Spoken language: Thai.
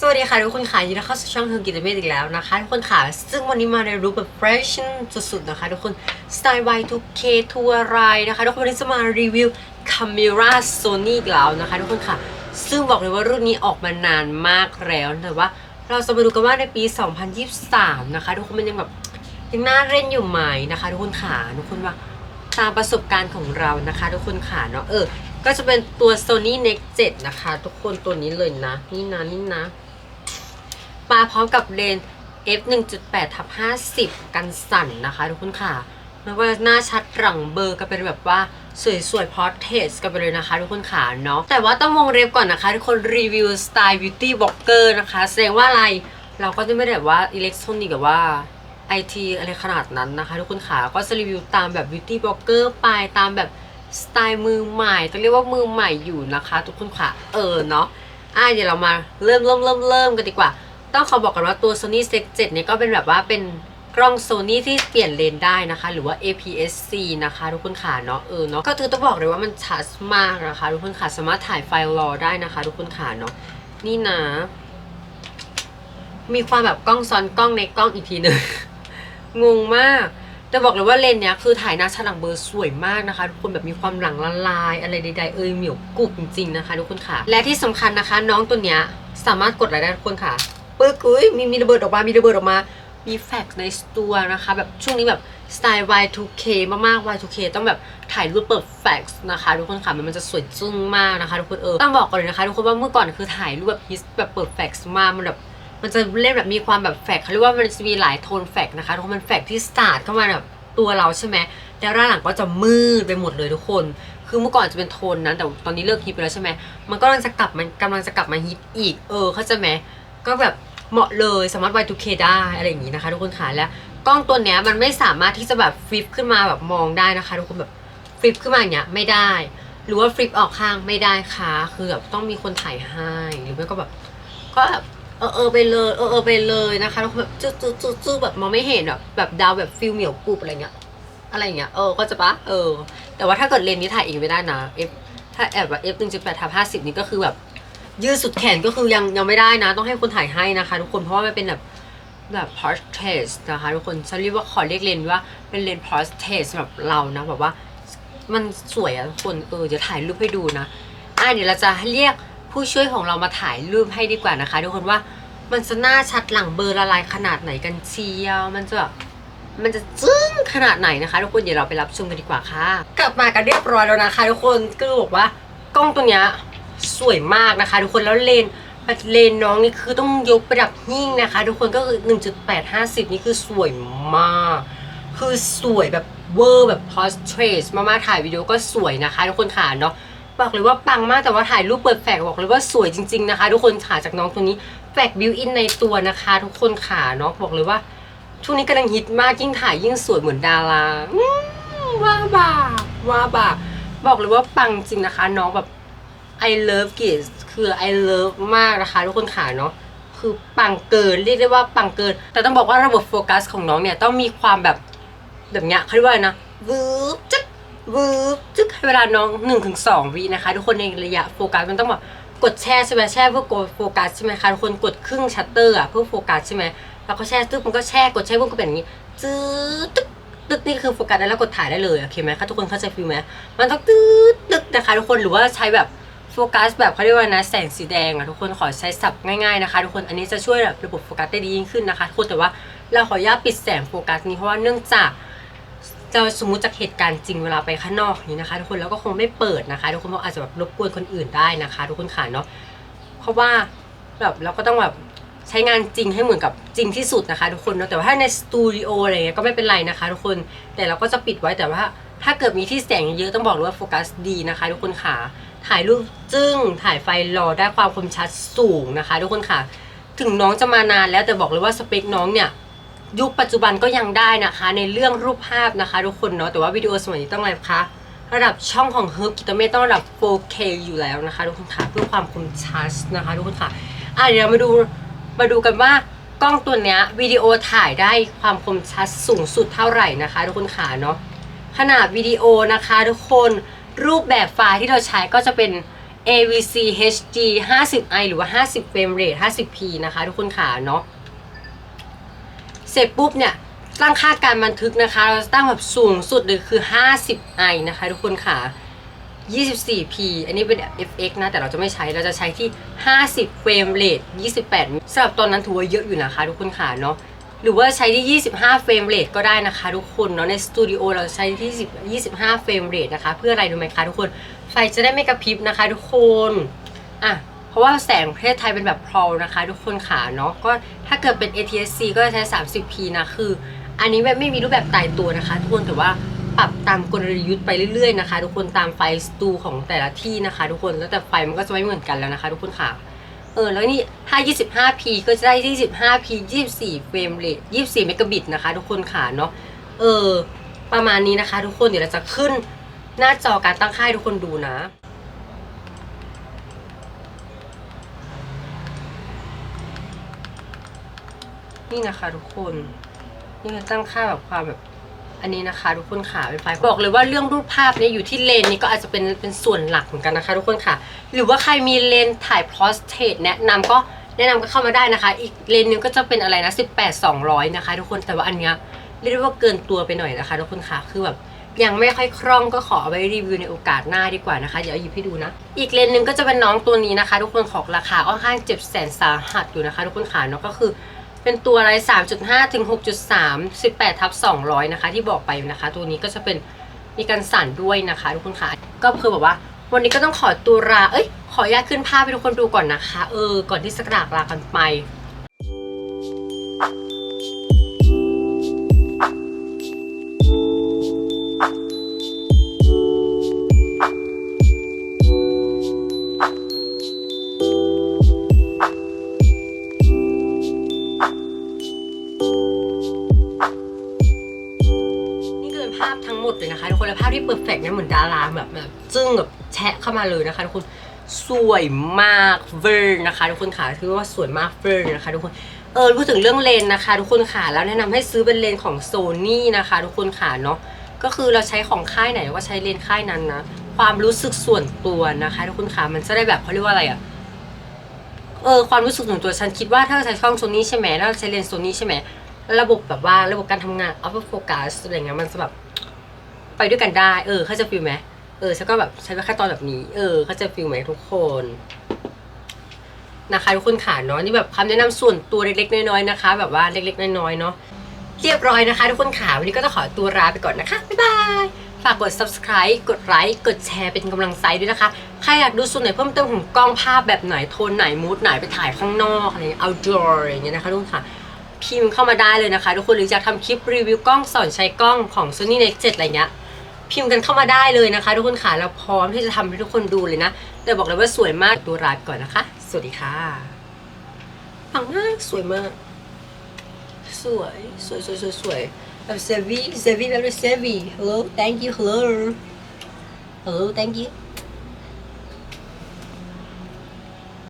สวัสดีค่ะทุกคนค่ะยินดีต้อนรับเข้าสู่ช่องเฮอร์กิตเมตอีกแล้วนะคะทุกคนค่ะ ซึ่งวันนี้มาในรูปแบบแฟชั่นสุดๆนะคะทุกคนสไตล์ Y2K ทัวร์ไรนะคะทุกคนวันนี้จะมารีวิว Camera Sony อีกแล้วนะคะทุกคนค่ะ ซึ่งบอกเลยว่ารุ่นนี้ออกมานานมากแล้วแต่ว่า เราจะมาดูกันว่าในปี 2023 นะคะทุกคนมันยังแบบยังน่าเล่นอยู่ไหมนะคะทุกคนค่ะทุกคนว่าตามประสบการณ์ของเรานะคะทุกคนค่ะเนาะเออก็จะเป็นตัว Sony Nex 7 นะคะ ทุกคนตัวนี้เลยนะ นี่นะนี่นะ มาพร้อมกับเลนส์ f 1.8ทับ50 กันสั่นนะคะทุกคนค่ะไม่ว่าหน้าชัดหลังเบอร์ก็เป็นแบบว่าสวยๆพอร์เทสกันไปเลยนะคะ ทุกคนค่ะเนาะแต่ว่าต้องวงเล็บก่อนนะคะ ทุกคนรีวิวสไตล์บิวตี้บล็อกเกอร์นะคะแสดงว่าอะไรเราก็จะไม่ได้แบบว่าอิเล็กทรอนิกส์แบบว่าไอทีอะไรขนาดนั้นนะคะ ทุกคนค่ะก็จะรีวิวตามแบบบิวตี้บล็อกเกอร์ไปตามแบบสไตล์มือใหม่ต้องเรียกว่ามือใหม่อยู่นะคะ ทุกคนค่ะเออเนาะอะเดี๋ยวเรามาเริ่มเริ่มเริ่มเริ่มกันดีกว่า ต้องขอบอกกันว่าตัว Sony z 7เนี่ยก็เป็นแบบว่าเป็นกล้อง Sony ที่เปลี่ยนเลนส์ได้นะคะ หรือว่า APS-C นะคะ ทุกคนค่ะเนาะเออเนาะก็คือต้องบอกเลยว่ามันชัดมากนะคะ ทุกคนค่ะสามารถถ่ายไฟล์รอได้นะคะ ทุกคนค่ะเนาะนี่นะ มีความแบบกล้องซ้อนกล้องในกล้องอีกทีหนึ่งงงมาก แต่บอกเลยว่าเลนส์เนี้ยคือถ่ายหน้าชัดหลังเบอร์สวยมากนะคะ ทุกคนแบบมีความหลังละลาย อะไรใดๆเอยเหมียวกรุบจริงๆนะคะ ทุกคนค่ะ และที่สำคัญนะคะ น้องตัวเนี้ยสามารถกดอะไรได้ทุกคนค่ะ ปึ๊กอุ้ยมีมีระเบิดออกมา มีระเบิดออกมา มีแฟกซ์ในตัวนะคะ แบบช่วงนี้แบบสไตล์ Y2K มากๆ Y2K ต้องแบบถ่ายรูปเปิดแฟกซ์นะคะทุกคนค่ะมันจะสวยจึ้งมากนะคะทุกคนเออต้องบอกก่อนเลยนะคะทุกคนว่าเมื่อก่อนคือถ่ายรูปแบบฮิสแบบเปิดแฟกซ์มากมันแบบมันจะเล่นแบบมีความแบบแฟกเขาเรียกว่ามันจะมีหลายโทนแฟกนะคะทุกคนมันแฟกที่สตาร์ทเข้ามาแบบตัวเราใช่ไหมแล้วด้านหลังก็จะมืดไปหมดเลยทุกคน คือเมื่อก่อนจะเป็นโทนนั้น แต่ตอนนี้เลิกฮิตไปแล้วใช่ไหมมันก็กำลังจะกลับมันกำลังจะกลับมาฮิตอีก เออ เข้าใจไหมก็แบบ เหมาะเลยสามารถ Y2K ได้อะไรอย่างนี้นะคะ ทุกคนค่ะและกล้องตัวเนี้ยมันไม่สามารถที่จะแบบฟลิปขึ้นมาแบบมองได้นะคะ ทุกคนแบบฟลิปขึ้นมาอย่างเงี้ยไม่ได้ หรือว่าฟลิปออกข้างไม่ได้ค่ะคือแบบต้องมีคนถ่ายให้หรือไม่ก็แบบก็แบบเออเออไปเลยเออเออไปเลยนะคะแล้วแบบจื้อจื้อจื้อจื้อแบบมองไม่เห็นแบบแบบดาวแบบฟิลเหมียวกรุบอะไรเงี้ยอะไรเงี้ยเออก็จะปะเออ แต่ว่าถ้าเกิดเลนนี้ถ่ายเองไม่ได้นะ f ถ้าแอบแบบ f หนึ่งจุดแปดทับห้าสิบนี่ก็คือแบบ ยืดสุดแขนก็คือยังยังไม่ได้นะ ต้องให้คนถ่ายให้นะคะ ทุกคนเพราะว่ามันเป็นแบบแบบ portrait นะคะทุกคนฉันเรียกว่าขอเรียกเลนว่าเป็นเลน portrait สำหรับเรานะแบบว่ามันสวยอะทุกคนเออจะถ่ายรูปให้ดูนะอะเดี๋ยวเราจะเรียกผู้ช่วยของเรามาถ่ายรูปให้ดีกว่านะคะ ทุกคนว่ามันจะหน้าชัดหลังเบอร์ละลายขนาดไหนกันเชียวมันจะแบบมันจะจึ้งขนาดไหนนะคะ ทุกคนเดี๋ยวเราไปรับชมกันดีกว่าค่ะ กลับมากันเรียบร้อยแล้วนะคะ ทุกคนก็บอกว่ากล้องตัวเนี้ย สวยมากนะคะ ทุกคนแล้วเลนเลนน้องนี่คือต้องยกประดับหิ้งนะคะ ทุกคนก็คือ 1.850 นี่คือสวยมาก คือสวยแบบเวอร์แบบ portrait มากๆถ่ายวิดีโอก็สวยนะคะ ทุกคนค่ะเนาะบอกเลยว่าปังมากแต่ว่าถ่ายรูปเปิดแฟกบอกเลยว่าสวยจริง ๆนะคะ ทุกคนค่ะจากน้องตัวนี้แฟกบิวอินในตัวนะคะ ทุกคนค่ะเนาะบอกเลยว่าช่วงนี้กำลังฮิตมากยิ่งถ่ายยิ่งสวยเหมือนดาราว่าบ่าว่าบ่าบอกเลยว่าปังจริงนะคะ น้องแบบ I love kids คือ I love มากนะคะ ทุกคนค่ะเนาะคือปังเกินเรียกได้ว่าปังเกิน แต่ต้องบอกว่าระบบโฟกัสของน้องเนี่ยต้องมีความแบบแบบเนี้ยเขาเรียกว่าอะไรนะวืบจึ๊กวืบจึ๊กให้เวลาน้อง1นถึงสวินะคะ ทุกคนในระยะโฟกัสมันต้องแบบกดแช่ใช่ไหมแช่เพื่อกดโฟกัสใช่ไหมคะทุกคนกดครึ่งชัตเตอร์อะเพื่อโฟกัสใช่ไหมแล้วก็แช่ตึ๊กมันก็แช่กดแช่เพื่อก็เป็นอย่างนี้จื๊ดตึ๊กตึ๊กนี่คือโฟกัสได้แล้วกดถ่ายได้เลยโอเคไหมคะทุกคนเข้าใจฟิลไหมมันต้องตึ๊ดตึ๊กนะคะทุกคนหรือว่าใช้แบบ โฟกัสแบบเขาเรียกว่านะแสงสีแดงอะทุกคนขอใช้ศัพท์ง่ายๆนะคะทุกคนอันนี้จะช่วยแบบระบบโฟกัสได้ดียิ่งขึ้นนะคะทุกคนแต่ว่าเราขออนุญาตปิดแสงโฟกัสนี้เพราะว่าเนื่องจากจะสมมติจากเหตุการณ์จริงเวลาไปข้างนอกนี้นะคะ ทุกคนแล้วก็คงไม่เปิดนะคะ ทุกคนเพราะอาจจะแบบรบกวนคนอื่นได้นะคะ ทุกคนค่ะเนาะเพราะว่าแบบเราก็ต้องแบบใช้งานจริงให้เหมือนกับจริงที่สุดนะคะ ทุกคนเนาะแต่ว่าถ้าในสตูดิโออะไรเงี้ยก็ไม่เป็นไรนะคะ ทุกคนแต่เราก็จะปิดไว้แต่ว่าถ้าเกิดมีที่แสงเยอะต้องบอกเลยว่าโฟกัสดีนะคะ ทุกคนค่ะ ถ่ายรูปจึ้งถ่ายไฟรอได้ความคมชัดสูงนะคะ ทุกคนค่ะ ถึงน้องจะมานานแล้วแต่บอกเลยว่าสเปคน้องเนี่ยยุคปัจจุบันก็ยังได้นะคะ ในเรื่องรูปภาพนะคะ ทุกคนเนาะแต่ว่าวิดีโอสมัยนี้ต้องอะไรคะระดับช่องของเฮิร์บกิตเมต้องระดับ 4K อยู่แล้วนะคะ ทุกคนค่ะเพื่อความคมชัดนะคะ ทุกคนค่ะอะเดี๋ยวมาดูมาดูกันว่ากล้องตัวเนี้ยวิดีโอถ่ายได้ความคมชัดสูงสุดเท่าไหร่นะคะ ทุกคนค่ะเนาะขนาดวิดีโอนะคะ ทุกคน รูปแบบไฟล์ที่เราใช้ก็จะเป็น AVC HD 50i หรือว่า 50 frame rate 50p นะคะ ทุกคนค่ะเนาะ เสร็จปุ๊บเนี่ย ตั้งค่าการบันทึกนะคะ เราจะตั้งแบบสูงสุดเลยคือ 50i นะคะ ทุกคนค่ะ 24p อันนี้เป็น FX นะ แต่เราจะไม่ใช้ เราจะใช้ที่ 50 frame rate 28สำหรับตอนนั้นถือว่าเยอะอยู่นะคะ ทุกคนค่ะเนาะ หรือว่าใช้ที่ 25 เฟรมเรทก็ได้นะคะทุกคนเนาะในสตูดิโอเราใช้ที่10 25 เฟรมเรทนะคะ เพื่ออะไรรู้ไหมคะทุกคน ไฟจะได้ไม่กระพริบนะคะ ทุกคนอะเพราะว่าแสงประเทศไทยเป็นแบบพรอนะคะ ทุกคนค่ะเนาะก็ถ้าเกิดเป็น ATSC ก็จะใช้ 30p นะคือ อันนี้แบบไม่มีรูปแบบตายตัวนะคะ ทุกคนแต่ว่าปรับตามกลยุทธ์ไปเรื่อยๆนะคะ ทุกคนตามไฟสตูของแต่ละที่นะคะ ทุกคนแล้วแต่ไฟมันก็จะไม่เหมือนกันแล้วนะคะ ทุกคนค่ะ เออ แล้วนี่ถ้า 25p ก็จะได้ 25p 24เฟรมเรท24เมกะบิตนะคะ ทุกคนค่ะเนาะ เออ ประมาณนี้นะคะ ทุกคน เดี๋ยวเราจะขึ้นหน้าจอการตั้งค่ายให้ทุกคนดูนะ นี่นะคะทุกคน นี่คือตั้งค่าแบบความแบบ อันนี้นะคะทุกคนค่ะเป็นไฟล์บอกเลยว่าเรื่องรูปภาพเนี่ยอยู่ที่เลนนี้ก็อาจจะเป็นเป็นส่วนหลักเหมือนกันนะคะ ทุกคนค่ะ หรือว่าใครมีเลนถ่ายพอสเทตแนะนำก็แนะนำก็เข้ามาได้นะคะ อีกเลนหนึงก็จะเป็นอะไรนะ 18 200 นะคะ ทุกคนแต่ว่าอันเนี้ยเรียกว่าเกินตัวไปหน่อยนะคะ ทุกคนค่ะคือแบบยังไม่ค่อยคล่องก็ขอเอาไว้รีวิวในโอกาสหน้าดีกว่านะคะ เดี๋ยวเอาหยิบให้ดูนะ อีกเลนส์หนึ่งก็จะเป็นน้องตัวนี้นะคะ ทุกคนของราคาค่อนข้างเจ็บแสนสาหัสอยู่นะคะ ทุกคนค่ะเนาะก็คือ เป็นตัวอะไร 3.5 ถึง 6.3 18ทับ200 นะคะ ที่บอกไปนะคะ ตัวนี้ก็จะเป็นมีการสั่นด้วยนะคะทุกคนค่ะก็คือแบบว่า วันนี้ก็ต้องขอตัวลาเอ้ยขออนุญาตขึ้นภาพให้ทุกคนดูก่อนนะคะ เออ ก่อนที่สกรากลากันไป แบบแบบจึ้งแบบแชะเข้ามาเลยนะคะทุกคนสวยมากเวอร์นะคะ ทุกคนค่ะคือว่าสวยมากเวอร์นะคะ ทุกคนเออพูดถึงเรื่องเลนนะคะ ทุกคนค่ะแล้วแนะนำให้ซื้อเป็นเลนของโซนี่นะคะ ทุกคนค่ะเนาะก็คือเราใช้ของค่ายไหนก็ใช้เลนค่ายนั้นนะความรู้สึกส่วนตัวนะคะ ทุกคนค่ะมันจะได้แบบเขาเรียกว่าอะไรอะเออความรู้สึกส่วนตัวฉันคิดว่าถ้าเราใช้กล้องโซนี่ใช่ไหมแล้วเราใช้เลนส์โซนี่ใช่ไหมระบบแบบว่าระบบการทำงาน auto focus อะไรเงี้ยมันจะแบบไปด้วยกันได้ เออ เขาจะฟิลไหม เออฉันก็แบบใช้แค่ตอนแบบนี้ เออเขาจะฟิลไหมทุกคนนะคะทุกคนค่ะเนาะนี่แบบคำแนะนำส่วนตัวเล็กๆน้อยๆนะคะ แบบว่าเล็กๆน้อยๆเนาะเรียบร้อยนะคะ ทุกคนค่ะวันนี้ก็ต้องขอตัวลาไปก่อนนะคะ บ๊ายบายฝากกด subscribe กดไลค์กดแชร์เป็นกำลังใจด้วยนะคะ ใครอยากดูส่วนไหนเพิ่มเติมของกล้องภาพแบบไหนโทนไหนมูดไหนไปถ่ายข้างนอกอะไร outdoor อย่างเงี้ยนะคะทุกคนค่ะพิมพ์เข้ามาได้เลยนะคะ ทุกคนหรืออยากทำคลิปรีวิวกล้องสอนใช้กล้องของ Sony Nex 7 อะไรเงี้ย พิมพ์กันเข้ามาได้เลยนะคะ ทุกคนค่ะเราพร้อมที่จะทำให้ทุกคนดูเลยนะแต่บอกเลยว่าสวยมากตัวรายก่อนนะคะ สวัสดีค่ะปังมากสวยมาก สวยสวยสวยสวยสวยแบบเซวีเซวีแบบเซวี hello thank you hello hello thank you